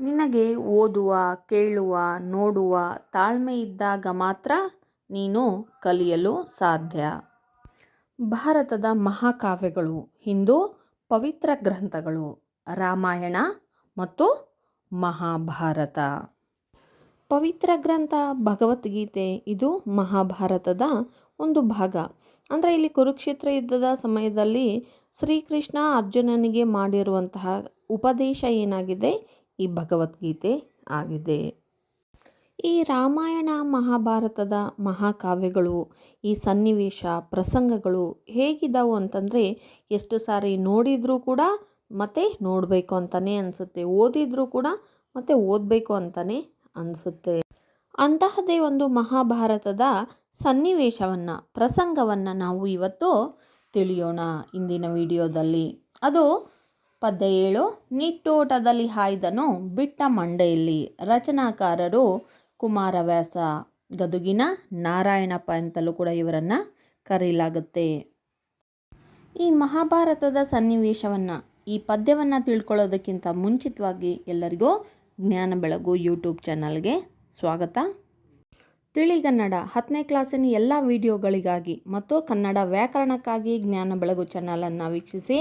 ನಿನಗೆ ಓದುವ, ಕೇಳುವ, ನೋಡುವ ತಾಳ್ಮೆ ಇದ್ದಾಗ ಮಾತ್ರ ನೀನು ಕಲಿಯಲು ಸಾಧ್ಯ. ಭಾರತದ ಮಹಾಕಾವ್ಯಗಳು, ಹಿಂದೂ ಪವಿತ್ರ ಗ್ರಂಥಗಳು, ರಾಮಾಯಣ ಮತ್ತು ಮಹಾಭಾರತ. ಪವಿತ್ರ ಗ್ರಂಥ, ಭಗವದ್ಗೀತೆ, ಇದು ಮಹಾಭಾರತದ ಒಂದು ಭಾಗ. ಅಂದರೆ ಇಲ್ಲಿ ಕುರುಕ್ಷೇತ್ರ ಯುದ್ಧದ ಸಮಯದಲ್ಲಿ ಶ್ರೀಕೃಷ್ಣ ಅರ್ಜುನನಿಗೆ ಮಾಡಿರುವಂತಹ ಉಪದೇಶ ಏನಾಗಿದೆ? ಈ ಭಗವದ್ಗೀತೆ ಆಗಿದೆ. ಈ ರಾಮಾಯಣ ಮಹಾಭಾರತದ ಮಹಾಕಾವ್ಯಗಳು, ಈ ಸನ್ನಿವೇಶ, ಪ್ರಸಂಗಗಳು ಹೇಗಿದ್ದಾವು ಅಂತಂದರೆ, ಎಷ್ಟು ಸಾರಿ ನೋಡಿದರೂ ಕೂಡ ಮತ್ತೆ ನೋಡಬೇಕು ಅಂತಲೇ ಅನಿಸುತ್ತೆ. ಓದಿದರೂ ಕೂಡ ಮತ್ತೆ ಓದಬೇಕು ಅಂತಲೇ ಅನಿಸುತ್ತೆ. ಅಂತಹದೇ ಒಂದು ಮಹಾಭಾರತದ ಸನ್ನಿವೇಶವನ್ನು, ಪ್ರಸಂಗವನ್ನು ನಾವು ಇವತ್ತು ತಿಳಿಯೋಣ ಇಂದಿನ ವಿಡಿಯೋದಲ್ಲಿ. ಅದು ಪದ್ಯ ಏಳು ನಿಟ್ಟೋಟದಲ್ಲಿ ಹಾಯ್ದನು ಬಿಟ್ಟ ಮಂಡೆಯಲ್ಲಿ. ರಚನಾಕಾರರು ಕುಮಾರವ್ಯಾಸ, ಗದುಗಿನ ನಾರಾಯಣಪ್ಪ ಅಂತಲೂ ಕೂಡ ಇವರನ್ನು ಕರೆಯಲಾಗುತ್ತೆ ಈ ಮಹಾಭಾರತದ ಸನ್ನಿವೇಶವನ್ನು, ಈ ಪದ್ಯವನ್ನು ತಿಳ್ಕೊಳ್ಳೋದಕ್ಕಿಂತ ಮುಂಚಿತವಾಗಿ ಎಲ್ಲರಿಗೂ ಜ್ಞಾನ ಬೆಳಗು ಯೂಟ್ಯೂಬ್ ಚಾನಲ್ಗೆ ಸ್ವಾಗತ. ತಿಳಿಗನ್ನಡ ಹತ್ತನೇ ಕ್ಲಾಸಿನ ಎಲ್ಲ ವಿಡಿಯೋಗಳಿಗಾಗಿ ಮತ್ತು ಕನ್ನಡ ವ್ಯಾಕರಣಕ್ಕಾಗಿ ಜ್ಞಾನ ಬೆಳಗು ಚಾನಲನ್ನು ವೀಕ್ಷಿಸಿ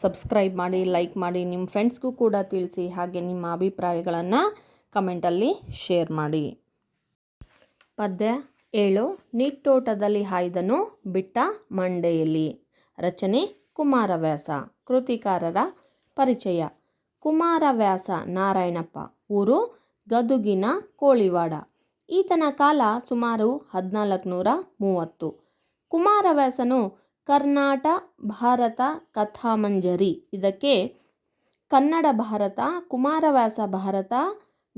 ಸಬ್ಸ್ಕ್ರೈಬ್ ಮಾಡಿ, ಲೈಕ್ ಮಾಡಿ, ನಿಮ್ಮ ಫ್ರೆಂಡ್ಸ್ಗೂ ಕೂಡ ತಿಳಿಸಿ ಹಾಗೆ ನಿಮ್ಮ ಅಭಿಪ್ರಾಯಗಳನ್ನು ಕಮೆಂಟಲ್ಲಿ ಶೇರ್ ಮಾಡಿ. ಪದ್ಯ ಏಳು ನಿಟ್ಟೋಟದಲ್ಲಿ ಹಾಯ್ದನು ಬಿಟ್ಟ ಮಂಡೆಯಲ್ಲಿ. ರಚನೆ ಕುಮಾರವ್ಯಾಸ, ಕೃತಿಕಾರರ ಪರಿಚಯ. ಕುಮಾರವ್ಯಾಸ ನಾರಾಯಣಪ್ಪ, ಊರು ಗದುಗಿನ ಕೋಳಿವಾಡ. ಈತನ ಕಾಲ ಸುಮಾರು ಹದಿನಾಲ್ಕು ನೂರ ಮೂವತ್ತು. ಕುಮಾರವ್ಯಾಸನು ಕರ್ನಾಟ, ಭಾರತ, ಕಥಾಮಂಜರಿ. ಇದಕ್ಕೆ ಕನ್ನಡ ಭಾರತ, ಕುಮಾರವ್ಯಾಸ ಭಾರತ,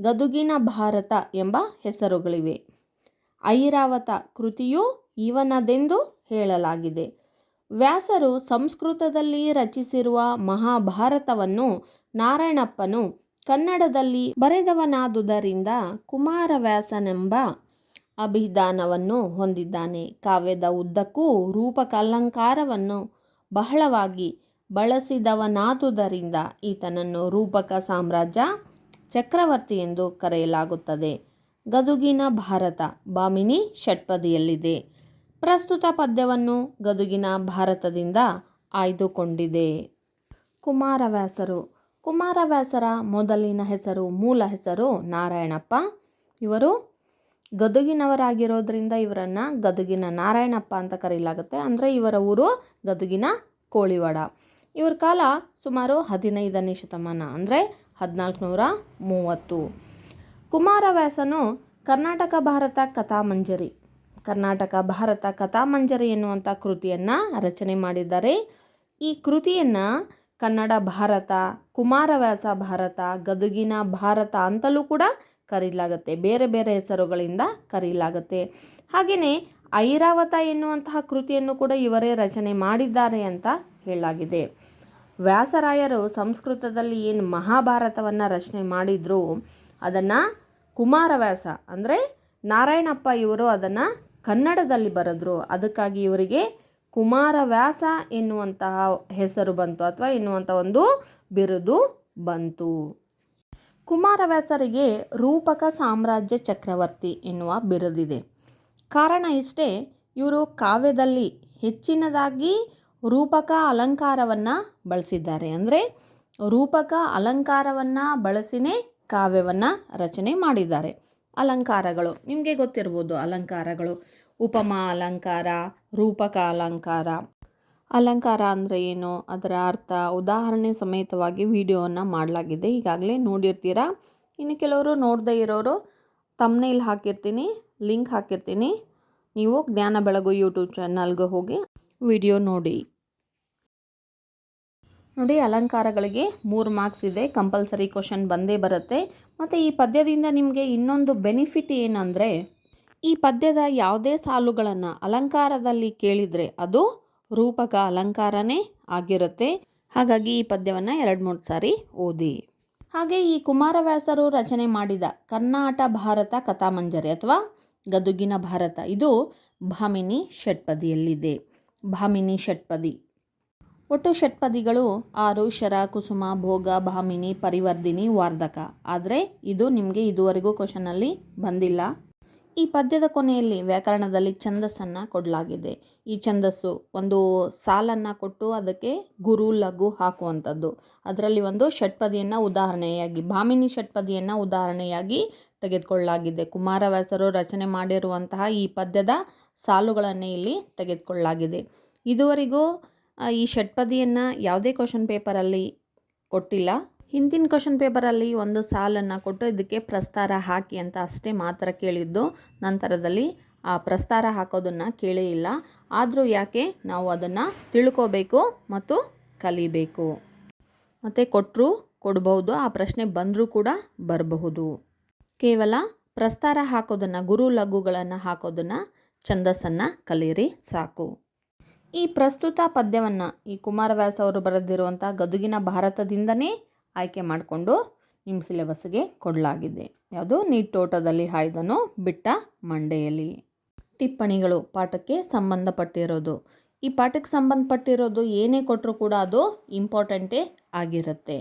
ಗದುಗಿನ ಭಾರತ ಎಂಬ ಹೆಸರುಗಳಿವೆ. ಐರಾವತ ಕೃತಿಯು ಇವನದೆಂದು ಹೇಳಲಾಗಿದೆ. ವ್ಯಾಸರು ಸಂಸ್ಕೃತದಲ್ಲಿ ರಚಿಸಿರುವ ಮಹಾಭಾರತವನ್ನು ನಾರಾಯಣಪ್ಪನು ಕನ್ನಡದಲ್ಲಿ ಬರೆದವನಾದುದರಿಂದ ಕುಮಾರವ್ಯಾಸನೆಂಬ ಅಭಿಧಾನವನ್ನು ಹೊಂದಿದ್ದಾನೆ. ಕಾವ್ಯದ ಉದ್ದಕ್ಕೂ ರೂಪಕಾಲಂಕಾರವನ್ನು ಬಹಳವಾಗಿ ಬಳಸಿದವನಾದುದರಿಂದ ಈತನನ್ನು ರೂಪಕ ಸಾಮ್ರಾಜ್ಯ ಚಕ್ರವರ್ತಿ ಎಂದು ಕರೆಯಲಾಗುತ್ತದೆ. ಗದುಗಿನ ಭಾರತ ಬಾಮಿನಿ ಷಟ್ಪದಿಯಲ್ಲಿದೆ. ಪ್ರಸ್ತುತ ಪದ್ಯವನ್ನು ಗದುಗಿನ ಭಾರತದಿಂದ ಆಯ್ದುಕೊಂಡಿದೆ. ಕುಮಾರವ್ಯಾಸರು. ಕುಮಾರವ್ಯಾಸರ ಮೊದಲಿನ ಹೆಸರು, ಮೂಲ ಹೆಸರು ನಾರಾಯಣಪ್ಪ. ಇವರು ಗದುಗಿನವರಾಗಿರೋದ್ರಿಂದ ಇವರನ್ನು ಗದುಗಿನ ನಾರಾಯಣಪ್ಪ ಅಂತ ಕರೆಯಲಾಗುತ್ತೆ ಅಂದರೆ ಇವರ ಊರು ಗದುಗಿನ ಕೋಳಿವಾಡ. ಇವ್ರ ಕಾಲ ಸುಮಾರು ಹದಿನೈದನೇ ಶತಮಾನ, ಅಂದರೆ ಹದಿನಾಲ್ಕುನೂರ ಮೂವತ್ತು. ಕುಮಾರವ್ಯಾಸನು ಕರ್ನಾಟಕ ಭಾರತ ಕಥಾಮಂಜರಿ. ಕರ್ನಾಟಕ ಭಾರತ ಕಥಾಮಂಜರಿ ಎನ್ನುವಂಥ ಕೃತಿಯನ್ನು ರಚನೆ ಮಾಡಿದ್ದಾರೆ. ಈ ಕೃತಿಯನ್ನು ಕನ್ನಡ ಭಾರತ, ಕುಮಾರವ್ಯಾಸ ಭಾರತ, ಗದುಗಿನ ಭಾರತ ಅಂತಲೂ ಕೂಡ ಕರೀಲಾಗುತ್ತೆ. ಬೇರೆ ಬೇರೆ ಹೆಸರುಗಳಿಂದ ಕರೀಲಾಗುತ್ತೆ. ಹಾಗೆಯೇ ಐರಾವತ ಎನ್ನುವಂತಹ ಕೃತಿಯನ್ನು ಕೂಡ ಇವರೇ ರಚನೆ ಮಾಡಿದ್ದಾರೆ ಅಂತ ಹೇಳಲಾಗಿದೆ. ವ್ಯಾಸರಾಯರು ಸಂಸ್ಕೃತದಲ್ಲಿ ಏನು ಮಹಾಭಾರತವನ್ನು ರಚನೆ ಮಾಡಿದ್ರು, ಅದನ್ನು ಕುಮಾರವ್ಯಾಸ ಅಂದರೆ ನಾರಾಯಣಪ್ಪ ಇವರು ಅದನ್ನು ಕನ್ನಡದಲ್ಲಿ ಬರೆದ್ರು. ಅದಕ್ಕಾಗಿ ಇವರಿಗೆ ಕುಮಾರವ್ಯಾಸ ಎನ್ನುವಂತಹ ಹೆಸರು ಬಂತು ಅಥವಾ ಎನ್ನುವಂಥ ಒಂದು ಬಿರುದು ಬಂತು. ಕುಮಾರವ್ಯಾಸರಿಗೆ ರೂಪಕ ಸಾಮ್ರಾಜ್ಯ ಚಕ್ರವರ್ತಿ ಎನ್ನುವ ಬಿರುದಿದೆ. ಕಾರಣ ಇಷ್ಟೇ, ಇವರು ಕಾವ್ಯದಲ್ಲಿ ಹೆಚ್ಚಿನದಾಗಿ ರೂಪಕ ಅಲಂಕಾರವನ್ನು ಬಳಸಿದ್ದಾರೆ. ಅಂದರೆ ರೂಪಕ ಅಲಂಕಾರವನ್ನು ಬಳಸಿನೇ ಕಾವ್ಯವನ್ನು ರಚನೆ ಮಾಡಿದ್ದಾರೆ. ಅಲಂಕಾರಗಳು, ನಿಮಗೆ ಗೊತ್ತಿರ್ಬೋದು ಅಲಂಕಾರಗಳು. ಉಪಮಾ ಅಲಂಕಾರ, ರೂಪಕ ಅಲಂಕಾರ. ಅಲಂಕಾರ ಅಂದರೆ ಏನು? ಅದರ ಅರ್ಥ ಉದಾಹರಣೆ ಸಮೇತವಾಗಿ ವಿಡಿಯೋವನ್ನು ಮಾಡಲಾಗಿದೆ. ಈಗಾಗಲೇ ನೋಡಿರ್ತೀರಾ? ಇನ್ನು ಕೆಲವರು ನೋಡದೇ ಇರೋರು ತಮ್ಮನೇಲ್ ಹಾಕಿರ್ತೀನಿ ಲಿಂಕ್ ಹಾಕಿರ್ತೀನಿ. ನೀವು ಜ್ಞಾನ ಬೆಳಗು ಯೂಟ್ಯೂಬ್ ಚಾನಲ್ಗೆ ಹೋಗಿ ವಿಡಿಯೋ ನೋಡಿ. ನೋಡಿ, ಅಲಂಕಾರಗಳಿಗೆ ಮೂರು ಮಾರ್ಕ್ಸ್ ಇದೆ. ಕಂಪಲ್ಸರಿ ಕ್ವಶನ್ ಬಂದೇ ಬರುತ್ತೆ. ಮತ್ತು ಈ ಪದ್ಯದಿಂದ ನಿಮಗೆ ಇನ್ನೊಂದು ಬೆನಿಫಿಟ್ ಏನಂದರೆ, ಈ ಪದ್ಯದ ಯಾವುದೇ ಸಾಲುಗಳನ್ನು ಅಲಂಕಾರದಲ್ಲಿ ಕೇಳಿದರೆ ಅದು ರೂಪಕ ಅಲಂಕಾರನೇ ಆಗಿರುತ್ತೆ. ಹಾಗಾಗಿ ಈ ಪದ್ಯವನ್ನು ಎರಡು ಮೂರು ಸಾರಿ ಓದಿ. ಹಾಗೆ ಈ ಕುಮಾರವ್ಯಾಸರು ರಚನೆ ಮಾಡಿದ ಕರ್ನಾಟ ಭಾರತ ಕಥಾಮಂಜರಿ ಅಥವಾ ಗದುಗಿನ ಭಾರತ, ಇದು ಭಾಮಿನಿ ಷಟ್ಪದಿಯಲ್ಲಿದೆ. ಭಾಮಿನಿ ಷಟ್ಪದಿ. ಒಟ್ಟು ಷಟ್ಪದಿಗಳು ಆರು, ಶರ, ಕುಸುಮ, ಭೋಗ, ಭಾಮಿನಿ ಪರಿವರ್ಧಿನಿ ವಾರ್ಧಕ. ಆದರೆ ಇದು ನಿಮಗೆ ಇದುವರೆಗೂ ಕ್ವಶನಲ್ಲಿ ಬಂದಿಲ್ಲ. ಈ ಪದ್ಯದ ಕೊನೆಯಲ್ಲಿ ವ್ಯಾಕರಣದಲ್ಲಿ ಛಂದಸ್ಸನ್ನು ಕೊಡಲಾಗಿದೆ. ಈ ಛಂದಸ್ಸು ಒಂದು ಸಾಲನ್ನು ಕೊಟ್ಟು ಅದಕ್ಕೆ ಗುರು ಲಘು ಹಾಕುವಂಥದ್ದು. ಅದರಲ್ಲಿ ಒಂದು ಷಟ್ಪದಿಯನ್ನು ಉದಾಹರಣೆಯಾಗಿ, ಭಾಮಿನಿ ಷಟ್ಪದಿಯನ್ನು ಉದಾಹರಣೆಯಾಗಿ ತೆಗೆದುಕೊಳ್ಳಲಾಗಿದೆ. ಕುಮಾರವ್ಯಾಸರು ರಚನೆ ಮಾಡಿರುವಂತಹ ಈ ಪದ್ಯದ ಸಾಲುಗಳನ್ನೇ ಇಲ್ಲಿ ತೆಗೆದುಕೊಳ್ಳಲಾಗಿದೆ. ಇದುವರೆಗೂ ಈ ಷಟ್ಪದಿಯನ್ನು ಯಾವುದೇ ಕ್ವಶನ್ ಪೇಪರಲ್ಲಿ ಕೊಟ್ಟಿಲ್ಲ. ಹಿಂದಿನ ಕ್ವಶನ್ ಪೇಪರಲ್ಲಿ ಒಂದು ಸಾಲನ್ನು ಕೊಟ್ಟು ಇದಕ್ಕೆ ಪ್ರಸ್ತಾರ ಹಾಕಿ ಅಂತ ಅಷ್ಟೇ ಮಾತ್ರ ಕೇಳಿದ್ದು. ನಂತರದಲ್ಲಿ ಆ ಪ್ರಸ್ತಾರ ಹಾಕೋದನ್ನು ಕೇಳೇ ಇಲ್ಲ. ಆದರೂ ಯಾಕೆ ನಾವು ಅದನ್ನು ತಿಳ್ಕೋಬೇಕು ಮತ್ತು ಕಲಿಬೇಕು? ಮತ್ತು ಕೊಟ್ಟರು ಕೊಡಬಹುದು, ಆ ಪ್ರಶ್ನೆ ಬಂದರೂ ಕೂಡ ಬರಬಹುದು. ಕೇವಲ ಪ್ರಸ್ತಾರ ಹಾಕೋದನ್ನು, ಗುರು ಲಘುಗಳನ್ನು ಹಾಕೋದನ್ನು ಛಂದಸ್ಸನ್ನು ಕಲಿಯಿರಿ ಸಾಕು. ಈ ಪ್ರಸ್ತುತ ಪದ್ಯವನ್ನು ಈ ಕುಮಾರವ್ಯಾಸ ಅವರು ಬರೆದಿರುವಂಥ ಗದುಗಿನ ಭಾರತದಿಂದನೇ ಆಯ್ಕೆ ಮಾಡಿಕೊಂಡು ನಿಮ್ಮ ಸಿಲೆಬಸ್ಗೆ ಕೊಡಲಾಗಿದೆ. ಯಾವುದು ನೀಟ್ ತೋಟದಲ್ಲಿ ಹಾಯ್ದನು ಬಿಟ್ಟ ಮಂಡೆಯಲ್ಲಿ. ಟಿಪ್ಪಣಿಗಳು ಪಾಠಕ್ಕೆ ಸಂಬಂಧಪಟ್ಟಿರೋದು. ಈ ಪಾಠಕ್ಕೆ ಸಂಬಂಧಪಟ್ಟಿರೋದು ಏನೇ ಕೊಟ್ಟರೂ ಕೂಡ ಅದು ಇಂಪಾರ್ಟೆಂಟೇ ಆಗಿರುತ್ತೆ.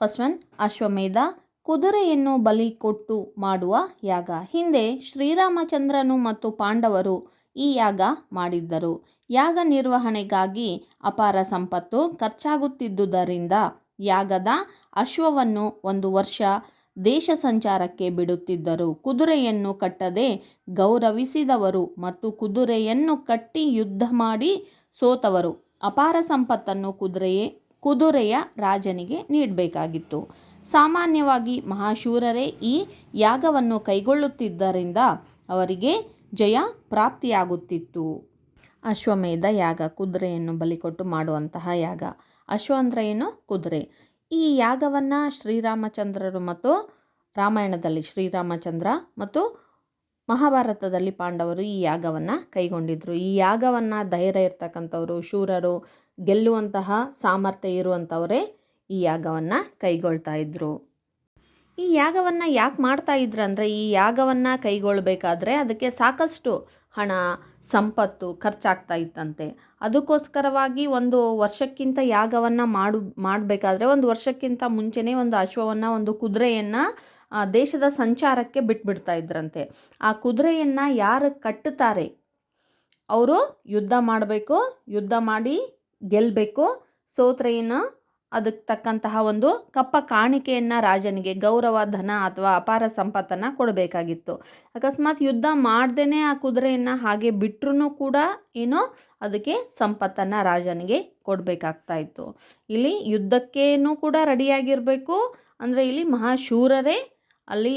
ಫಸ್ಟ್ ಒನ್, ಅಶ್ವಮೇಧ ಕುದುರೆಯನ್ನು ಬಲಿ ಕೊಟ್ಟು ಮಾಡುವ ಯಾಗ. ಹಿಂದೆ ಶ್ರೀರಾಮಚಂದ್ರನು ಮತ್ತು ಪಾಂಡವರು ಈ ಯಾಗ ಮಾಡಿದ್ದರು. ಯಾಗ ನಿರ್ವಹಣೆಗಾಗಿ ಅಪಾರ ಸಂಪತ್ತು ಖರ್ಚಾಗುತ್ತಿದ್ದುದರಿಂದ ಯಾಗದ ಅಶ್ವವನ್ನು ಒಂದು ವರ್ಷ ದೇಶ ಸಂಚಾರಕ್ಕೆ ಬಿಡುತ್ತಿದ್ದರು. ಕುದುರೆಯನ್ನು ಕಟ್ಟದೆ ಗೌರವಿಸಿದವರು ಮತ್ತು ಕುದುರೆಯನ್ನು ಕಟ್ಟಿ ಯುದ್ಧ ಮಾಡಿ ಸೋತವರು. ಅಪಾರ ಸಂಪತ್ತನ್ನು ಕುದುರೆಯೇ, ಕುದುರೆಯ ರಾಜನಿಗೆ ನೀಡಬೇಕಾಗಿತ್ತು. ಸಾಮಾನ್ಯವಾಗಿ ಮಹಾಶೂರರೇ ಈ ಯಾಗವನ್ನು ಕೈಗೊಳ್ಳುತ್ತಿದ್ದರಿಂದ ಅವರಿಗೆ ಜಯ ಪ್ರಾಪ್ತಿಯಾಗುತ್ತಿತ್ತು. ಅಶ್ವಮೇಧ ಯಾಗ ಕುದುರೆಯನ್ನು ಬಲಿಕೊಟ್ಟು ಮಾಡುವಂತಹ ಯಾಗ. ಅಶ್ವ ಅಂದರೆ ಏನು? ಕುದುರೆ. ಈ ಯಾಗವನ್ನು ಶ್ರೀರಾಮಚಂದ್ರರು ಮತ್ತು ರಾಮಾಯಣದಲ್ಲಿ ಶ್ರೀರಾಮಚಂದ್ರ ಮತ್ತು ಮಹಾಭಾರತದಲ್ಲಿ ಪಾಂಡವರು ಈ ಯಾಗವನ್ನು ಕೈಗೊಂಡಿದ್ದರು ಈ ಯಾಗವನ್ನು ಧೈರ್ಯ ಇರ್ತಕ್ಕಂಥವರು, ಶೂರರು, ಗೆಲ್ಲುವಂತಹ ಸಾಮರ್ಥ್ಯ ಇರುವಂಥವರೇ ಈ ಯಾಗವನ್ನು ಕೈಗೊಳ್ತಾ ಇದ್ದರು ಈ ಯಾಗವನ್ನು ಯಾಕೆ ಮಾಡ್ತಾ ಇದ್ರು ಅಂದರೆ ಈ ಯಾಗವನ್ನು ಕೈಗೊಳ್ಳಬೇಕಾದ್ರೆ ಅದಕ್ಕೆ ಸಾಕಷ್ಟು ಹಣ, ಸಂಪತ್ತು ಖರ್ಚಾಗ್ತಾ ಇತ್ತಂತೆ. ಅದಕ್ಕೋಸ್ಕರವಾಗಿ ಒಂದು ವರ್ಷಕ್ಕಿಂತ ಯಾಗವನ್ನು ಮಾಡು, ಮಾಡಬೇಕಾದ್ರೆ ಒಂದು ವರ್ಷಕ್ಕಿಂತ ಮುಂಚೆನೇ ಒಂದು ಅಶ್ವವನ್ನು, ಒಂದು ಕುದುರೆಯನ್ನು ದೇಶದ ಸಂಚಾರಕ್ಕೆ ಬಿಟ್ಬಿಡ್ತಾ ಇದ್ರಂತೆ. ಆ ಕುದುರೆಯನ್ನು ಯಾರು ಕಟ್ಟುತ್ತಾರೆ? ಅವರು ಯುದ್ಧ ಮಾಡಬೇಕು, ಯುದ್ಧ ಮಾಡಿ ಗೆಲ್ಲಬೇಕು ಸೋತ್ರೆಯನ್ನು ಅದಕ್ಕೆ ತಕ್ಕಂತಹ ಒಂದು ಕಪ್ಪ ಕಾಣಿಕೆಯನ್ನು ರಾಜನಿಗೆ ಗೌರವ, ಧನ ಅಥವಾ ಅಪಾರ ಸಂಪತ್ತನ್ನು ಕೊಡಬೇಕಾಗಿತ್ತು. ಅಕಸ್ಮಾತ್ ಯುದ್ಧ ಮಾಡ್ದೇ ಆ ಕುದುರೆಯನ್ನು ಹಾಗೆ ಬಿಟ್ಟರೂ ಕೂಡ ಏನು ಅದಕ್ಕೆ ಸಂಪತ್ತನ್ನು ರಾಜನಿಗೆ ಕೊಡಬೇಕಾಗ್ತಾ ಇತ್ತು. ಇಲ್ಲಿ ಯುದ್ಧಕ್ಕೇನೂ ಕೂಡ ರೆಡಿಯಾಗಿರಬೇಕು. ಅಂದರೆ ಇಲ್ಲಿ ಮಹಾಶೂರರೇ ಅಲ್ಲಿ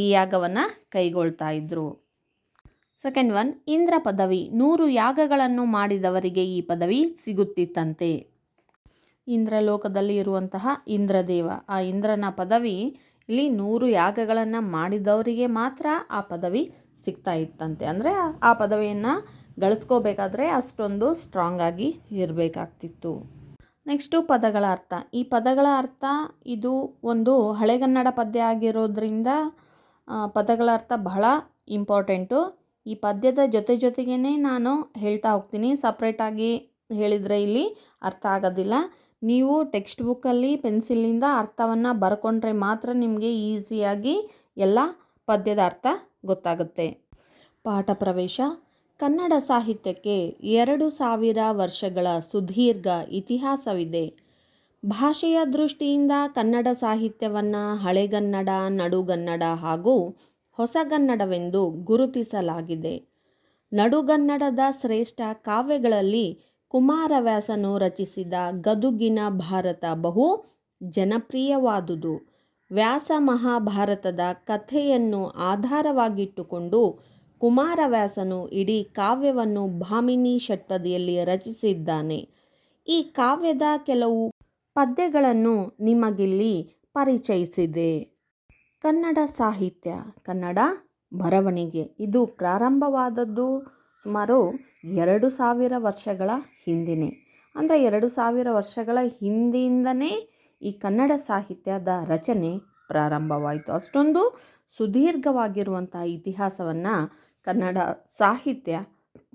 ಈ ಯಾಗವನ್ನು ಕೈಗೊಳ್ತಾ ಇದ್ದರು ಸೆಕೆಂಡ್ ಒನ್, ಇಂದ್ರ ಪದವಿ. ನೂರು ಯಾಗಗಳನ್ನು ಮಾಡಿದವರಿಗೆ ಈ ಪದವಿ ಸಿಗುತ್ತಿತ್ತಂತೆ. ಇಂದ್ರಲೋಕದಲ್ಲಿ ಇರುವಂತಹ ಇಂದ್ರದೇವ. ಆ ಇಂದ್ರನ ಪದವಿ ಇಲ್ಲಿ ನೂರು ಯಾಗಗಳನ್ನು ಮಾಡಿದವರಿಗೆ ಮಾತ್ರ ಆ ಪದವಿ ಸಿಗ್ತಾ ಇತ್ತಂತೆ. ಅಂದರೆ ಆ ಪದವಿಯನ್ನು ಗಳಿಸ್ಕೋಬೇಕಾದ್ರೆ ಅಷ್ಟೊಂದು ಸ್ಟ್ರಾಂಗ್ ಆಗಿ ಇರಬೇಕಾಗ್ತಿತ್ತು. ನೆಕ್ಸ್ಟು ಪದಗಳ ಅರ್ಥ. ಈ ಪದಗಳ ಅರ್ಥ ಇದು ಒಂದು ಹಳೆಗನ್ನಡ ಪದ್ಯ ಆಗಿರೋದ್ರಿಂದ ಪದಗಳ ಅರ್ಥ ಬಹಳ ಇಂಪಾರ್ಟೆಂಟು ಈ ಪದ್ಯದ ಜೊತೆ ಜೊತೆಗೇ ನಾನು ಹೇಳ್ತಾ ಹೋಗ್ತೀನಿ. ಸಪ್ರೇಟಾಗಿ ಹೇಳಿದರೆ ಇಲ್ಲಿ ಅರ್ಥ ಆಗೋದಿಲ್ಲ. ನೀವು ಟೆಕ್ಸ್ಟ್ ಬುಕ್ಕಲ್ಲಿ ಪೆನ್ಸಿಲಿಂದ ಅರ್ಥವನ್ನು ಬರ್ಕೊಂಡ್ರೆ ಮಾತ್ರ ನಿಮಗೆ ಈಸಿಯಾಗಿ ಎಲ್ಲ ಪದ್ಯದ ಅರ್ಥ ಗೊತ್ತಾಗುತ್ತೆ. ಪಾಠ ಪ್ರವೇಶ. ಕನ್ನಡ ಸಾಹಿತ್ಯಕ್ಕೆ ಎರಡು ಸಾವಿರ ವರ್ಷಗಳ ಸುದೀರ್ಘ ಇತಿಹಾಸವಿದೆ. ಭಾಷೆಯ ದೃಷ್ಟಿಯಿಂದ ಕನ್ನಡ ಸಾಹಿತ್ಯವನ್ನು ಹಳೆಗನ್ನಡ, ನಡುಗನ್ನಡ ಹಾಗೂ ಹೊಸಗನ್ನಡವೆಂದು ಗುರುತಿಸಲಾಗಿದೆ. ನಡುಗನ್ನಡದ ಶ್ರೇಷ್ಠ ಕಾವ್ಯಗಳಲ್ಲಿ ಕುಮಾರವ್ಯಾಸನು ರಚಿಸಿದ ಗದುಗಿನ ಭಾರತ ಬಹು ಜನಪ್ರಿಯವಾದುದು. ವ್ಯಾಸ ಮಹಾಭಾರತದ ಕಥೆಯನ್ನು ಆಧಾರವಾಗಿಟ್ಟುಕೊಂಡು ಕುಮಾರವ್ಯಾಸನು ಇಡೀ ಕಾವ್ಯವನ್ನು ಭಾಮಿನಿ ಷಟ್ಪದಿಯಲ್ಲಿ ರಚಿಸಿದ್ದಾನೆ. ಈ ಕಾವ್ಯದ ಕೆಲವು ಪದ್ಯಗಳನ್ನು ನಿಮಗಿಲ್ಲಿ ಪರಿಚಯಿಸಿದೆ. ಕನ್ನಡ ಸಾಹಿತ್ಯ, ಕನ್ನಡ ಬರವಣಿಗೆ. ಇದು ಪ್ರಾರಂಭವಾದದ್ದು ಸುಮಾರು ಎರಡು ಸಾವಿರ ವರ್ಷಗಳ ಹಿಂದಿನೇ. ಅಂದರೆ ಎರಡು ಸಾವಿರ ವರ್ಷಗಳ ಹಿಂದಿಯಿಂದನೇ ಈ ಕನ್ನಡ ಸಾಹಿತ್ಯದ ರಚನೆ ಪ್ರಾರಂಭವಾಯಿತು. ಅಷ್ಟೊಂದು ಸುದೀರ್ಘವಾಗಿರುವಂಥ ಇತಿಹಾಸವನ್ನು ಕನ್ನಡ ಸಾಹಿತ್ಯ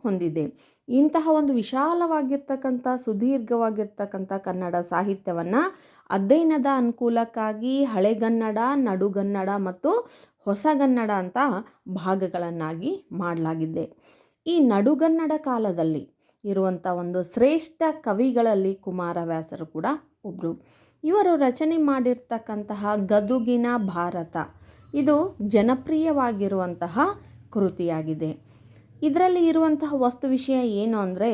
ಹೊಂದಿದೆ. ಇಂತಹ ಒಂದು ವಿಶಾಲವಾಗಿರ್ತಕ್ಕಂಥ, ಸುದೀರ್ಘವಾಗಿರ್ತಕ್ಕಂಥ ಕನ್ನಡ ಸಾಹಿತ್ಯವನ್ನು ಅಧ್ಯಯನದ ಅನುಕೂಲಕ್ಕಾಗಿ ಹಳೆಗನ್ನಡ, ನಡುಗನ್ನಡ ಮತ್ತು ಹೊಸಗನ್ನಡ ಅಂತ ಭಾಗಗಳನ್ನಾಗಿ ಮಾಡಲಾಗಿದೆ. ಈ ನಡುಗನ್ನಡ ಕಾಲದಲ್ಲಿ ಇರುವಂಥ ಒಂದು ಶ್ರೇಷ್ಠ ಕವಿಗಳಲ್ಲಿ ಕುಮಾರವ್ಯಾಸರು ಕೂಡ ಒಬ್ಬರು ಇವರು ರಚನೆ ಮಾಡಿರ್ತಕ್ಕಂತಹ ಗದುಗಿನ ಭಾರತ ಇದು ಜನಪ್ರಿಯವಾಗಿರುವಂತಹ ಕೃತಿಯಾಗಿದೆ. ಇದರಲ್ಲಿ ಇರುವಂತಹ ವಸ್ತು ವಿಷಯ ಏನು ಅಂದರೆ,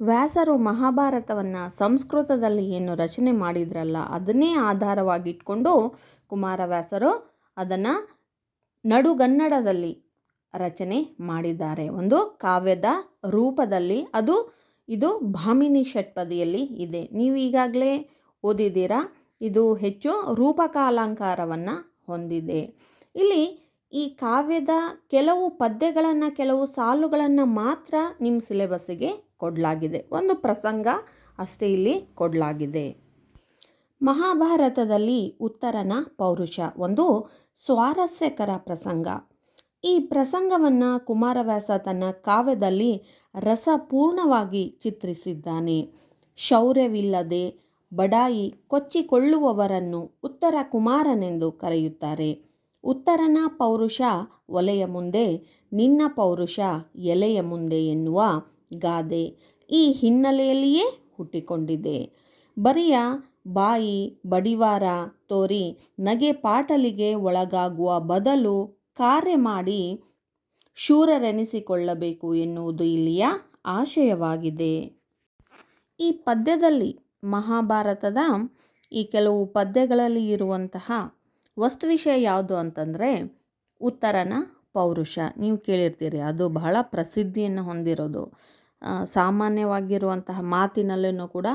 ವ್ಯಾಸರು ಮಹಾಭಾರತವನ್ನು ಸಂಸ್ಕೃತದಲ್ಲಿ ಏನು ರಚನೆ ಮಾಡಿದ್ರಲ್ಲ, ಅದನ್ನೇ ಆಧಾರವಾಗಿಟ್ಕೊಂಡು ಕುಮಾರವ್ಯಾಸರು ಅದನ್ನು ನಡುಗನ್ನಡದಲ್ಲಿ ರಚನೆ ಮಾಡಿದ್ದಾರೆ. ಒಂದು ಕಾವ್ಯದ ರೂಪದಲ್ಲಿ ಅದು, ಇದು ಭಾಮಿನಿ ಷಟ್ಪದಿಯಲ್ಲಿ ಇದೆ. ನೀವು ಈಗಾಗಲೇ ಓದಿದ್ದೀರಾ? ಇದು ಹೆಚ್ಚು ರೂಪಕಾಲಂಕಾರವನ್ನು ಹೊಂದಿದೆ. ಇಲ್ಲಿ ಈ ಕಾವ್ಯದ ಕೆಲವು ಪದ್ಯಗಳನ್ನು, ಕೆಲವು ಸಾಲುಗಳನ್ನು ಮಾತ್ರ ನಿಮ್ಮ ಸಿಲೆಬಸ್ಸಿಗೆ ಕೊಡಲಾಗಿದೆ. ಒಂದು ಪ್ರಸಂಗ ಅಷ್ಟೇ ಇಲ್ಲಿ ಕೊಡಲಾಗಿದೆ. ಮಹಾಭಾರತದಲ್ಲಿ ಉತ್ತರನ ಪೌರುಷ. ಒಂದು ಸ್ವಾರಸ್ಯಕರ ಪ್ರಸಂಗ. ಈ ಪ್ರಸಂಗವನ್ನು ಕುಮಾರವ್ಯಾಸ ತನ್ನ ಕಾವ್ಯದಲ್ಲಿ ರಸಪೂರ್ಣವಾಗಿ ಚಿತ್ರಿಸಿದ್ದಾನೆ. ಶೌರ್ಯವಿಲ್ಲದೆ ಬಡಾಯಿ ಕೊಚ್ಚಿಕೊಳ್ಳುವವರನ್ನು ಉತ್ತರ ಕುಮಾರನೆಂದು ಕರೆಯುತ್ತಾರೆ. ಉತ್ತರನ ಪೌರುಷ ಒಲೆಯ ಮುಂದೆ, ನಿನ್ನ ಪೌರುಷ ಎಲೆಯ ಮುಂದೆ ಎನ್ನುವ ಗಾದೆ ಈ ಹಿನ್ನೆಲೆಯಲ್ಲಿಯೇ ಹುಟ್ಟಿಕೊಂಡಿದೆ. ಬರಿಯ ಬಾಯಿ ಬಡಿವಾರ ತೋರಿ ನಗೆ ಪಾಟಲಿಗೆ ಒಳಗಾಗುವ ಬದಲು ಕಾರ್ಯ ಮಾಡಿ ಶೂರರೆನಿಸಿಕೊಳ್ಳಬೇಕು ಎನ್ನುವುದು ಇಲ್ಲಿಯ ಆಶಯವಾಗಿದೆ. ಈ ಪದ್ಯದಲ್ಲಿ ಮಹಾಭಾರತದ ಈ ಕೆಲವು ಪದ್ಯಗಳಲ್ಲಿ ಇರುವಂತಹ ವಸ್ತು ವಿಷಯ ಯಾವುದು ಅಂತಂದರೆ ಉತ್ತರನ ಪೌರುಷ. ನೀವು ಕೇಳಿರ್ತೀರಿ, ಅದು ಬಹಳ ಪ್ರಸಿದ್ಧಿಯನ್ನು ಹೊಂದಿರೋದು. ಸಾಮಾನ್ಯವಾಗಿರುವಂತಹ ಮಾತಿನಲ್ಲೂ ಕೂಡ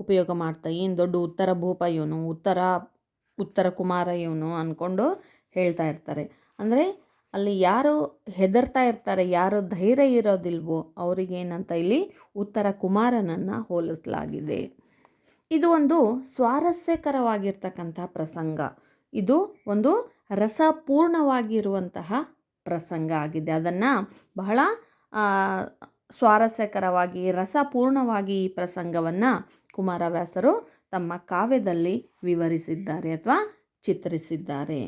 ಉಪಯೋಗ ಮಾಡ್ತಾ, ಏನು ದೊಡ್ಡ ಉತ್ತರ ಭೂಪ ಇವನು, ಉತ್ತರ ಉತ್ತರ ಕುಮಾರ ಇವನು ಅಂದ್ಕೊಂಡು ಹೇಳ್ತಾ ಇರ್ತಾರೆ. ಅಂದರೆ ಅಲ್ಲಿ ಯಾರು ಹೆದರ್ತಾ ಇರ್ತಾರೆ, ಯಾರು ಧೈರ್ಯ ಇರೋದಿಲ್ವೋ ಅವರಿಗೇನಂತ ಇಲ್ಲಿ ಉತ್ತರ ಕುಮಾರನನ್ನು ಹೋಲಿಸಲಾಗಿದೆ. ಇದು ಒಂದು ಸ್ವಾರಸ್ಯಕರವಾಗಿರ್ತಕ್ಕಂಥ ಪ್ರಸಂಗ. ಇದು ಒಂದು ರಸಪೂರ್ಣವಾಗಿರುವಂತಹ ಪ್ರಸಂಗ ಆಗಿದೆ. ಅದನ್ನು ಬಹಳ ಸ್ವಾರಸ್ಯಕರವಾಗಿ, ರಸಪೂರ್ಣವಾಗಿ ಈ ಪ್ರಸಂಗವನ್ನು ಕುಮಾರವ್ಯಾಸರು ತಮ್ಮ ಕಾವ್ಯದಲ್ಲಿ ವಿವರಿಸಿದ್ದಾರೆ ಅಥವಾ ಚಿತ್ರಿಸಿದ್ದಾರೆ.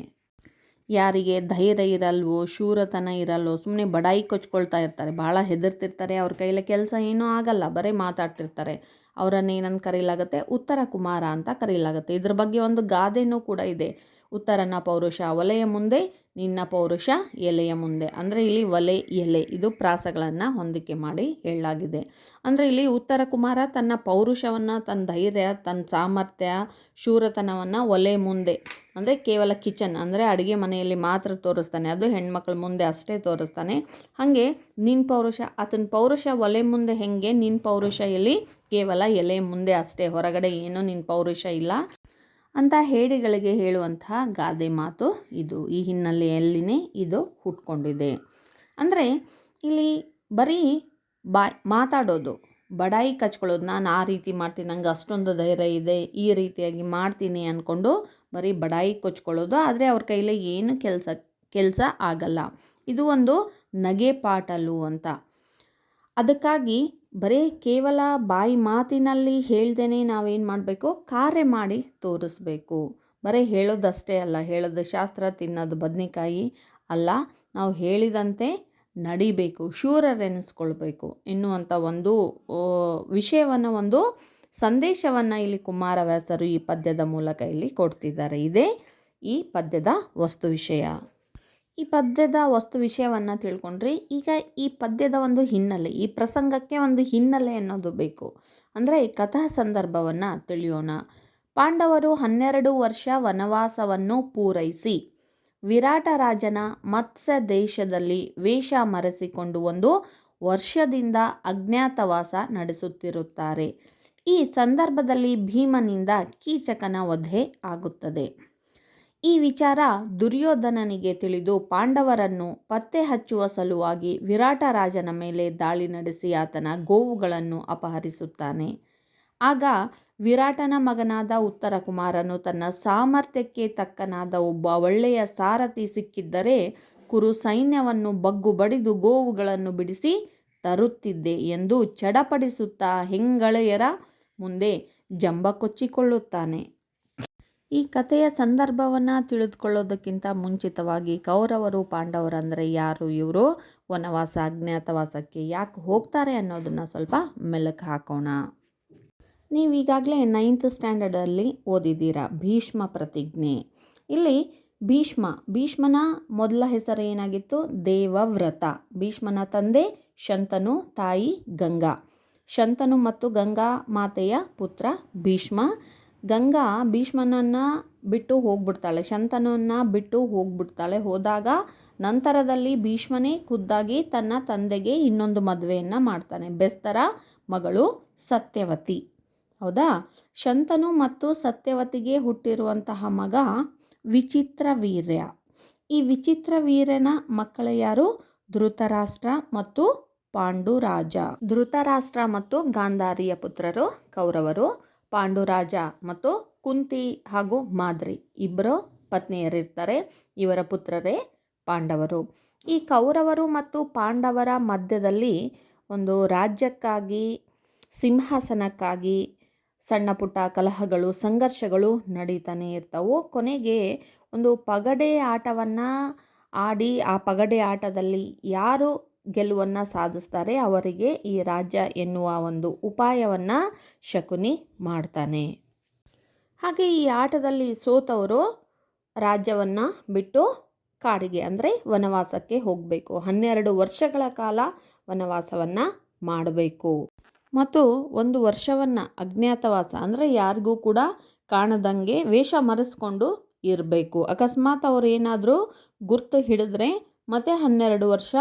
ಯಾರಿಗೆ ಧೈರ್ಯ ಇರಲ್ವೋ, ಶೂರತನ ಇರಲ್ವೋ ಸುಮ್ಮನೆ ಬಡಾಯಿ ಕೊಚ್ಕೊಳ್ತಾ ಇರ್ತಾರೆ, ಭಾಳ ಹೆದರ್ತಿರ್ತಾರೆ, ಅವ್ರ ಕೈಲ ಕೆಲಸ ಏನೂ ಆಗಲ್ಲ, ಬರೀ ಮಾತಾಡ್ತಿರ್ತಾರೆ. ಅವರನ್ನು ಏನಂತ ಕರೀಲಾಗುತ್ತೆ? ಉತ್ತರ ಕುಮಾರ ಅಂತ ಕರೀಲಾಗುತ್ತೆ. ಇದ್ರ ಬಗ್ಗೆ ಒಂದು ಗಾದೆನೂ ಕೂಡ ಇದೆ. ಉತ್ತರನ ಪೌರುಷ ಒಲೆಯ ಮುಂದೆ, ನಿನ್ನ ಪೌರುಷ ಎಲೆಯ ಮುಂದೆ. ಅಂದರೆ ಇಲ್ಲಿ ಒಲೆ ಎಲೆ, ಇದು ಪ್ರಾಸಗಳನ್ನು ಹೊಂದಿಕೆ ಮಾಡಿ ಹೇಳಲಾಗಿದೆ. ಅಂದರೆ ಇಲ್ಲಿ ಉತ್ತರ ಕುಮಾರ ತನ್ನ ಪೌರುಷವನ್ನು, ತನ್ನ ಧೈರ್ಯ, ತನ್ನ ಸಾಮರ್ಥ್ಯ, ಶೂರತನವನ್ನು ಒಲೆ ಮುಂದೆ, ಅಂದರೆ ಕೇವಲ ಕಿಚನ್, ಅಂದರೆ ಅಡುಗೆ ಮನೆಯಲ್ಲಿ ಮಾತ್ರ ತೋರಿಸ್ತಾನೆ. ಅದು ಹೆಣ್ಮಕ್ಳ ಮುಂದೆ ಅಷ್ಟೇ ತೋರಿಸ್ತಾನೆ. ಹಾಗೆ ನಿನ್ನ ಪೌರುಷ ಆತನ ಪೌರುಷ ಒಲೆ ಮುಂದೆ ಹೆಂಗೆ ನಿನ್ನ ಪೌರುಷ ಇಲ್ಲಿ ಕೇವಲ ಎಲೆ ಮುಂದೆ ಅಷ್ಟೇ. ಹೊರಗಡೆ ಏನೂ ನಿನ್ನ ಪೌರುಷ ಇಲ್ಲ. ಅಂತ ಹೇಡಿಗಳಿಗೆ ಹೇಳುವಂತಹ ಗಾದೆ ಮಾತು ಇದು. ಈ ಹಿನ್ನೆಲೆಯಲ್ಲಿನೇ ಇದು ಹುಟ್ಕೊಂಡಿದೆ. ಅಂದರೆ ಇಲ್ಲಿ ಬರೀ ಬಾಯ್ ಮಾತಾಡೋದು, ಬಡಾಯಿ ಕಚ್ಕೊಳ್ಳೋದು, ನಾನು ಆ ರೀತಿ ಮಾಡ್ತೀನಿ, ನಂಗೆ ಅಷ್ಟೊಂದು ಧೈರ್ಯ ಇದೆ, ಈ ರೀತಿಯಾಗಿ ಮಾಡ್ತೀನಿ ಅಂದ್ಕೊಂಡು ಬರೀ ಬಡಾಯಿ ಕೊಚ್ಕೊಳ್ಳೋದು, ಆದರೆ ಅವ್ರ ಕೈಲಿ ಏನು ಕೆಲಸ ಕೆಲಸ ಆಗಲ್ಲ. ಇದು ಒಂದು ನಗೆ ಪಾಟಲು ಅಂತ. ಅದಕ್ಕಾಗಿ ಬರೀ ಕೇವಲ ಬಾಯಿ ಮಾತಿನಲ್ಲಿ ಹೇಳ್ದೇ ನಾವೇನು ಮಾಡಬೇಕು? ಕಾರ್ಯ ಮಾಡಿ ತೋರಿಸ್ಬೇಕು. ಬರೀ ಹೇಳೋದಷ್ಟೇ ಅಲ್ಲ, ಹೇಳೋದು ಶಾಸ್ತ್ರ, ತಿನ್ನೋದು ಬದನೆಕಾಯಿ ಅಲ್ಲ. ನಾವು ಹೇಳಿದಂತೆ ನಡಿಬೇಕು, ಶೂರರೆನಿಸ್ಕೊಳ್ಬೇಕು ಎನ್ನುವಂಥ ಒಂದು ವಿಷಯವನ್ನು ಒಂದು ಸಂದೇಶವನ್ನು ಇಲ್ಲಿ ಕುಮಾರವ್ಯಾಸರು ಈ ಪದ್ಯದ ಮೂಲಕ ಇಲ್ಲಿ ಕೊಡ್ತಿದ್ದಾರೆ. ಇದೇ ಈ ಪದ್ಯದ ವಸ್ತು ವಿಷಯ. ಈ ಪದ್ಯದ ವಸ್ತು ವಿಷಯವನ್ನು ತಿಳ್ಕೊಂಡ್ರಿ. ಈಗ ಈ ಪದ್ಯದ ಒಂದು ಹಿನ್ನೆಲೆ, ಈ ಪ್ರಸಂಗಕ್ಕೆ ಒಂದು ಹಿನ್ನೆಲೆ ಅನ್ನೋದು ಬೇಕು. ಅಂದರೆ ಈ ಕಥಾ ಸಂದರ್ಭವನ್ನು ತಿಳಿಯೋಣ. ಪಾಂಡವರು ಹನ್ನೆರಡು ವರ್ಷ ವನವಾಸವನ್ನು ಪೂರೈಸಿ ವಿರಾಟ ರಾಜನ ಮತ್ಸ್ಯ ದೇಶದಲ್ಲಿ ವೇಷ ಮರೆಸಿಕೊಂಡು ಒಂದು ವರ್ಷದಿಂದ ಅಜ್ಞಾತವಾಸ ನಡೆಸುತ್ತಿರುತ್ತಾರೆ. ಈ ಸಂದರ್ಭದಲ್ಲಿ ಭೀಮನಿಂದ ಕೀಚಕನ ವಧೆ ಆಗುತ್ತದೆ. ಈ ವಿಚಾರ ದುರ್ಯೋಧನನಿಗೆ ತಿಳಿದು ಪಾಂಡವರನ್ನು ಪತ್ತೆ ಹಚ್ಚುವ ಸಲುವಾಗಿ ವಿರಾಟ ರಾಜನ ಮೇಲೆ ದಾಳಿ ನಡೆಸಿ ಆತನ ಗೋವುಗಳನ್ನು ಅಪಹರಿಸುತ್ತಾನೆ. ಆಗ ವಿರಾಟನ ಮಗನಾದ ಉತ್ತರ ಕುಮಾರನು ತನ್ನ ಸಾಮರ್ಥ್ಯಕ್ಕೆ ತಕ್ಕನಾದ ಒಬ್ಬ ಒಳ್ಳೆಯ ಸಾರಥಿ ಸಿಕ್ಕಿದ್ದರೆ ಕುರು ಸೈನ್ಯವನ್ನು ಬಗ್ಗು ಬಡಿದು ಗೋವುಗಳನ್ನು ಬಿಡಿಸಿ ತರುತ್ತಿದ್ದೆ ಎಂದು ಚಡಪಡಿಸುತ್ತಾ ಹೆಂಗಳೆಯರ ಮುಂದೆ ಜಂಬ ಕೊಚ್ಚಿಕೊಳ್ಳುತ್ತಾನೆ. ಈ ಕಥೆಯ ಸಂದರ್ಭವನ್ನು ತಿಳಿದುಕೊಳ್ಳೋದಕ್ಕಿಂತ ಮುಂಚಿತವಾಗಿ ಕೌರವರು, ಪಾಂಡವರಂದರೆ ಯಾರು ಇವರು? ವನವಾಸ, ಅಜ್ಞಾತವಾಸಕ್ಕೆ ಯಾಕೆ ಹೋಗ್ತಾರೆ ಅನ್ನೋದನ್ನು ಸ್ವಲ್ಪ ಮೆಲುಕು ಹಾಕೋಣ. ನೀವು ಈಗಾಗಲೇ ನೈನ್ತ್ ಸ್ಟ್ಯಾಂಡರ್ಡಲ್ಲಿ ಓದಿದ್ದೀರಾ, ಭೀಷ್ಮ ಪ್ರತಿಜ್ಞೆ. ಇಲ್ಲಿ ಭೀಷ್ಮ, ಭೀಷ್ಮನ ಮೊದಲ ಹೆಸರು ಏನಾಗಿತ್ತು? ದೇವವ್ರತ. ಭೀಷ್ಮನ ತಂದೆ ಶಂತನು, ತಾಯಿ ಗಂಗಾ. ಶಂತನು ಮತ್ತು ಗಂಗಾ ಮಾತೆಯ ಪುತ್ರ ಭೀಷ್ಮ. ಗಂಗಾ ಭೀಷ್ಮನನ್ನು ಬಿಟ್ಟು ಹೋಗ್ಬಿಡ್ತಾಳೆ, ಶಂತನನ್ನು ಬಿಟ್ಟು ಹೋಗ್ಬಿಡ್ತಾಳೆ. ಹೋದಾಗ ನಂತರದಲ್ಲಿ ಭೀಷ್ಮನೇ ಖುದ್ದಾಗಿ ತನ್ನ ತಂದೆಗೆ ಇನ್ನೊಂದು ಮದುವೆಯನ್ನು ಮಾಡ್ತಾನೆ. ಬೆಸ್ತರ ಮಗಳು ಸತ್ಯವತಿ. ಹೌದಾ? ಶಂತನು ಮತ್ತು ಸತ್ಯವತಿಗೆ ಹುಟ್ಟಿರುವಂತಹ ಮಗ ವಿಚಿತ್ರ ವೀರ್ಯ. ಈ ವಿಚಿತ್ರ ವೀರ್ಯನ ಮಕ್ಕಳು ಯಾರು? ಧೃತರಾಷ್ಟ್ರ ಮತ್ತು ಪಾಂಡುರಾಜ. ಧೃತರಾಷ್ಟ್ರ ಮತ್ತು ಗಾಂಧಾರಿಯ ಪುತ್ರರು, ಕೌರವರು. ಪಾಂಡುರಾಜ ಮತ್ತು ಕುಂತಿ ಹಾಗೂ ಮಾದ್ರಿ ಇಬ್ಬರು ಪತ್ನಿಯರಿರ್ತಾರೆ. ಇವರ ಪುತ್ರರೇ ಪಾಂಡವರು. ಈ ಕೌರವರು ಮತ್ತು ಪಾಂಡವರ ಮಧ್ಯದಲ್ಲಿ ಒಂದು ರಾಜ್ಯಕ್ಕಾಗಿ, ಸಿಂಹಾಸನಕ್ಕಾಗಿ ಸಣ್ಣ ಪುಟ್ಟ ಕಲಹಗಳು, ಸಂಘರ್ಷಗಳು ನಡೀತಾನೆ ಇರ್ತವು. ಕೊನೆಗೆ ಒಂದು ಪಗಡೆ ಆಟವನ್ನು ಆಡಿ ಆ ಪಗಡೆ ಆಟದಲ್ಲಿ ಯಾರು ಗೆಲುವನ್ನು ಸಾಧಿಸ್ತಾರೆ. ಅವರಿಗೆ ಈ ರಾಜ್ಯ ಎನ್ನುವ ಒಂದು ಉಪಾಯವನ್ನು ಶಕುನಿ ಮಾಡ್ತಾನೆ. ಹಾಗೆ ಈ ಆಟದಲ್ಲಿ ಸೋತವರು ರಾಜ್ಯವನ್ನು ಬಿಟ್ಟು ಕಾಡಿಗೆ ಅಂದರೆ ವನವಾಸಕ್ಕೆ ಹೋಗಬೇಕು. ಹನ್ನೆರಡು ವರ್ಷಗಳ ಕಾಲ ವನವಾಸವನ್ನು ಮಾಡಬೇಕು. ಮತ್ತು ಒಂದು ವರ್ಷವನ್ನು ಅಜ್ಞಾತವಾಸ ಅಂದರೆ ಯಾರಿಗೂ ಕೂಡ ಕಾಣದಂಗೆ ವೇಷ ಮರೆಸ್ಕೊಂಡು ಇರಬೇಕು. ಅಕಸ್ಮಾತ್ ಅವರು ಏನಾದರೂ ಗುರ್ತು ಹಿಡಿದ್ರೆ ಮತ್ತೆ ಹನ್ನೆರಡು ವರ್ಷ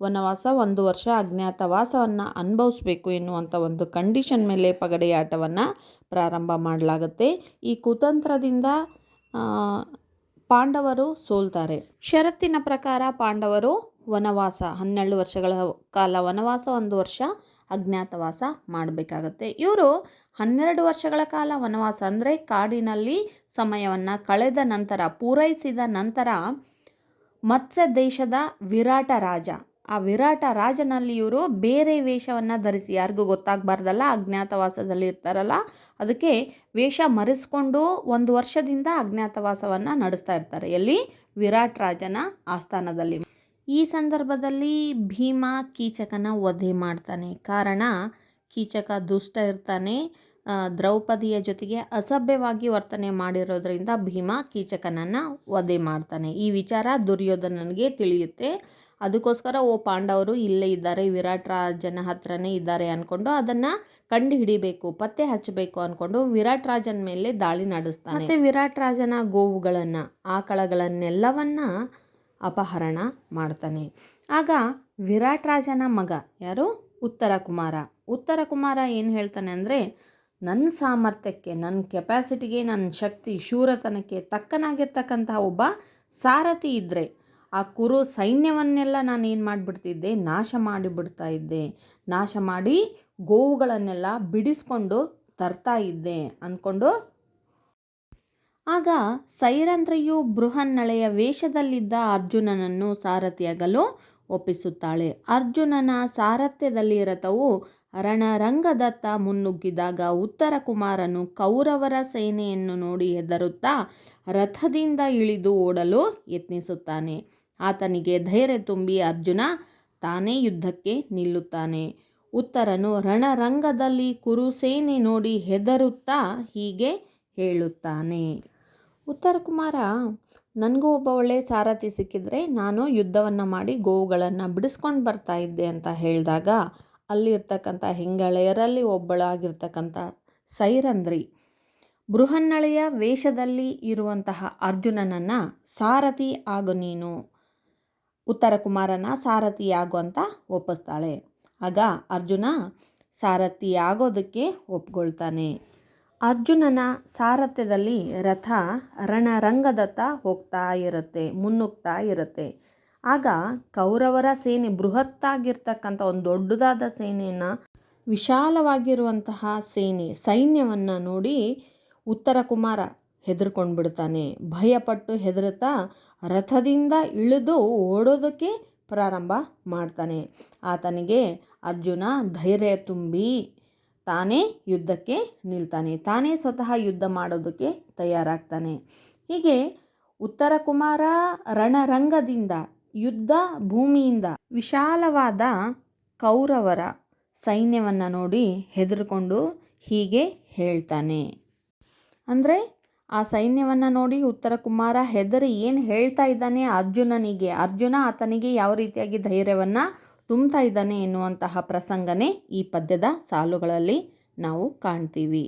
ವನವಾಸ ಒಂದು ವರ್ಷ ಅಜ್ಞಾತವಾಸವನ್ನು ಅನುಭವಿಸ್ಬೇಕು ಎನ್ನುವಂಥ ಒಂದು ಕಂಡೀಷನ್ ಮೇಲೆ ಪಗಡೆಯಾಟವನ್ನು ಪ್ರಾರಂಭ ಮಾಡಲಾಗುತ್ತೆ. ಈ ಕುತಂತ್ರದಿಂದ ಪಾಂಡವರು ಸೋಲ್ತಾರೆ. ಷರತ್ತಿನ ಪ್ರಕಾರ ಪಾಂಡವರು ವನವಾಸ, ಹನ್ನೆರಡು ವರ್ಷಗಳ ಕಾಲ ವನವಾಸ, ಒಂದು ವರ್ಷ ಅಜ್ಞಾತವಾಸ ಮಾಡಬೇಕಾಗತ್ತೆ. ಇವರು ಹನ್ನೆರಡು ವರ್ಷಗಳ ಕಾಲ ವನವಾಸ ಅಂದರೆ ಕಾಡಿನಲ್ಲಿ ಸಮಯವನ್ನು ಕಳೆದ ನಂತರ, ಪೂರೈಸಿದ ನಂತರ ಮತ್ಸ್ಯ ದೇಶದ ವಿರಾಟ ರಾಜ. ಆ ವಿರಾಟ ರಾಜನಲ್ಲಿ ಇವರು ಬೇರೆ ವೇಷವನ್ನು ಧರಿಸಿ, ಯಾರಿಗೂ ಗೊತ್ತಾಗಬಾರ್ದಲ್ಲ ಅಜ್ಞಾತವಾಸದಲ್ಲಿ ಇರ್ತಾರಲ್ಲ ಅದಕ್ಕೆ ವೇಷ ಮರೆಸ್ಕೊಂಡು ಒಂದು ವರ್ಷದಿಂದ ಅಜ್ಞಾತವಾಸವನ್ನು ನಡೆಸ್ತಾ ಇರ್ತಾರೆ. ಎಲ್ಲಿ? ವಿರಾಟ್ ರಾಜನ ಆಸ್ಥಾನದಲ್ಲಿ. ಈ ಸಂದರ್ಭದಲ್ಲಿ ಭೀಮ ಕೀಚಕನ ವಧೆ ಮಾಡ್ತಾನೆ. ಕಾರಣ, ಕೀಚಕ ದುಷ್ಟ ಇರ್ತಾನೆ. ದ್ರೌಪದಿಯ ಜೊತೆಗೆ ಅಸಭ್ಯವಾಗಿ ವರ್ತನೆ ಮಾಡಿರೋದ್ರಿಂದ ಭೀಮ ಕೀಚಕನನ್ನು ವಧೆ ಮಾಡ್ತಾನೆ. ಈ ವಿಚಾರ ದುರ್ಯೋಧನನಿಗೆ ತಿಳಿಯುತ್ತೆ. ಅದಕ್ಕೋಸ್ಕರ ಓ ಪಾಂಡವರು ಇಲ್ಲೇ ಇದ್ದಾರೆ, ವಿರಾಟ್ ರಾಜನ ಹತ್ರನೇ ಇದ್ದಾರೆ ಅಂದ್ಕೊಂಡು ಅದನ್ನು ಕಂಡು ಹಿಡಿಬೇಕು ಪತ್ತೆ ಹಚ್ಚಬೇಕು ಅಂದ್ಕೊಂಡು ವಿರಾಟ್ ರಾಜನ ಮೇಲೆ ದಾಳಿ ನಡೆಸ್ತಾನೆ. ಮತ್ತು ವಿರಾಟ್ ರಾಜನ ಗೋವುಗಳನ್ನು, ಆಕಳಗಳನ್ನೆಲ್ಲವನ್ನ ಅಪಹರಣ ಮಾಡ್ತಾನೆ. ಆಗ ವಿರಾಟ್ ರಾಜನ ಮಗ ಯಾರು? ಉತ್ತರ ಕುಮಾರ. ಉತ್ತರ ಕುಮಾರ ಏನು ಹೇಳ್ತಾನೆ ಅಂದರೆ ನನ್ನ ಸಾಮರ್ಥ್ಯಕ್ಕೆ ನನ್ನ ಕೆಪಾಸಿಟಿಗೆ ನನ್ನ ಶಕ್ತಿ ಶೂರತನಕ್ಕೆ ತಕ್ಕನಾಗಿರ್ತಕ್ಕಂತಹ ಒಬ್ಬ ಸಾರಥಿ ಇದ್ದರೆ ಆ ಕುರು ಸೈನ್ಯವನ್ನೆಲ್ಲ ನಾನು ಏನು ಮಾಡಿಬಿಡ್ತಿದ್ದೆ? ನಾಶ ಮಾಡಿಬಿಡ್ತಾ ಇದ್ದೆ. ನಾಶ ಮಾಡಿ ಗೋವುಗಳನ್ನೆಲ್ಲ ಬಿಡಿಸ್ಕೊಂಡು ತರ್ತಾ ಇದ್ದೆ ಅಂದ್ಕೊಂಡು ಆಗ ಸೈರಂಧ್ರಿಯು ಬೃಹನ್ನಳೆಯ ವೇಷದಲ್ಲಿದ್ದ ಅರ್ಜುನನನ್ನು ಸಾರಥಿಯಾಗಲು ಒಪ್ಪಿಸುತ್ತಾಳೆ. ಅರ್ಜುನನ ಸಾರಥ್ಯದಲ್ಲಿ ರಥವು ರಣರಂಗದತ್ತ ಮುನ್ನುಗ್ಗಿದಾಗ ಉತ್ತರ ಕುಮಾರನು ಕೌರವರ ಸೇನೆಯನ್ನು ನೋಡಿ ಹೆದರುತ್ತಾ ರಥದಿಂದ ಇಳಿದು ಓಡಲು ಯತ್ನಿಸುತ್ತಾನೆ. ಆತನಿಗೆ ಧೈರ್ಯ ತುಂಬಿ ಅರ್ಜುನ ತಾನೇ ಯುದ್ಧಕ್ಕೆ ನಿಲ್ಲುತ್ತಾನೆ. ಉತ್ತರನು, ರಣರಂಗದಲ್ಲಿ ಕುರುಸೇನೆ ನೋಡಿ ಹೆದರುತ್ತಾ ಹೀಗೆ ಹೇಳುತ್ತಾನೆ. ಉತ್ತರ, ಕುಮಾರ, ನನಗೂ ಒಬ್ಬ ಒಳ್ಳೆಯ ಸಾರಥಿ ಸಿಕ್ಕಿದ್ರೆ ನಾನು ಯುದ್ಧವನ್ನು ಮಾಡಿ ಗೋವುಗಳನ್ನು ಬಿಡಿಸ್ಕೊಂಡು ಬರ್ತಾ ಇದ್ದೆ ಅಂತ ಹೇಳಿದಾಗ, ಅಲ್ಲಿರ್ತಕ್ಕಂಥ ಹೆಂಗಳೆಯರಲ್ಲಿ ಒಬ್ಬಳಾಗಿರ್ತಕ್ಕಂಥ ಸೈರಂದ್ರಿ ಬೃಹನ್ನಳೆಯ ವೇಷದಲ್ಲಿ ಇರುವಂತಹ ಅರ್ಜುನನನ್ನು ಸಾರಥಿ ಆಗು ನೀನು. ಉತ್ತರ ಕುಮಾರನ ಸಾರಥಿಯಾಗುವಂತ ಒಪ್ಪಿಸ್ತಾಳೆ. ಆಗ ಅರ್ಜುನ ಸಾರಥಿ ಆಗೋದಕ್ಕೆ ಒಪ್ಕೊಳ್ತಾನೆ. ಅರ್ಜುನನ ಸಾರಥ್ಯದಲ್ಲಿ ರಥ ರಣರಂಗದತ್ತ ಹೋಗ್ತಾ ಇರುತ್ತೆ, ಮುನ್ನುಗ್ತಾ ಇರುತ್ತೆ. ಆಗ ಕೌರವರ ಸೇನೆ, ಬೃಹತ್ತಾಗಿರ್ತಕ್ಕಂಥ ಒಂದು ದೊಡ್ಡದಾದ ಸೇನೆಯನ್ನು, ವಿಶಾಲವಾಗಿರುವಂತಹ ಸೇನೆ, ಸೈನ್ಯವನ್ನು ನೋಡಿ ಉತ್ತರ ಕುಮಾರ ಹೆದರ್ಕೊಂಡು ಬಿಡ್ತಾನೆ ಭಯಪಟ್ಟು ಹೆದರುತ್ತಾ ರಥದಿಂದ ಇಳಿದು ಓಡೋದಕ್ಕೆ ಪ್ರಾರಂಭ ಮಾಡ್ತಾನೆ. ಆತನಿಗೆ, ಅರ್ಜುನ, ಧೈರ್ಯ ತುಂಬಿ, ತಾನೇ ಯುದ್ಧಕ್ಕೆ ನಿಲ್ತಾನೆ. ತಾನೇ ಸ್ವತಃ ಯುದ್ಧ ಮಾಡೋದಕ್ಕೆ ತಯಾರಾಗ್ತಾನೆ. ಹೀಗೆ ಉತ್ತರ ಕುಮಾರ ರಣರಂಗದಿಂದ, ಯುದ್ಧ ಭೂಮಿಯಿಂದ ವಿಶಾಲವಾದ ಕೌರವರ ಸೈನ್ಯವನ್ನು ನೋಡಿ ಹೆದರ್ಕೊಂಡು ಹೀಗೆ ಹೇಳ್ತಾನೆ. ಅಂದರೆ ಆ ಸೈನ್ಯವನ್ನು ನೋಡಿ ಉತ್ತರ ಕುಮಾರ ಹೆದರಿ ಏನು ಹೇಳ್ತಾ ಇದ್ದಾನೆ ಅರ್ಜುನನಿಗೆ? ಅರ್ಜುನ ಆತನಿಗೆ ಯಾವ ರೀತಿಯಾಗಿ ಧೈರ್ಯವನ್ನು ತುಂಬ್ತಾ ಇದ್ದಾನೆ ಎನ್ನುವಂತಹ ಪ್ರಸಂಗನೇ ಈ ಪದ್ಯದ ಸಾಲುಗಳಲ್ಲಿ ನಾವು ಕಾಣ್ತೀವಿ.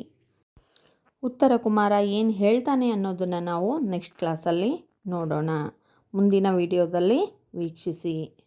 ಉತ್ತರ ಕುಮಾರ ಏನು ಹೇಳ್ತಾನೆ ಅನ್ನೋದನ್ನು ನಾವು ನೆಕ್ಸ್ಟ್ ಕ್ಲಾಸಲ್ಲಿ ನೋಡೋಣ. ಮುಂದಿನ ವಿಡಿಯೋದಲ್ಲಿ ವೀಕ್ಷಿಸಿ.